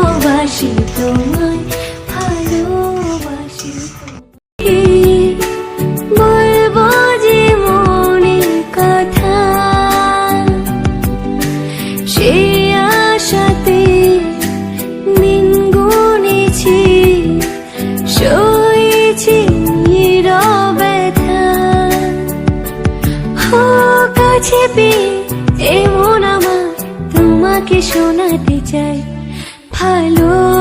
ভালোবাসি তোমায়, ভালোবাসি কথা, সে আশাতে দিন গুনেছি নীরবতা ও কাছে এমন আমার তোমাকে শোনাতে চাই। তোমায়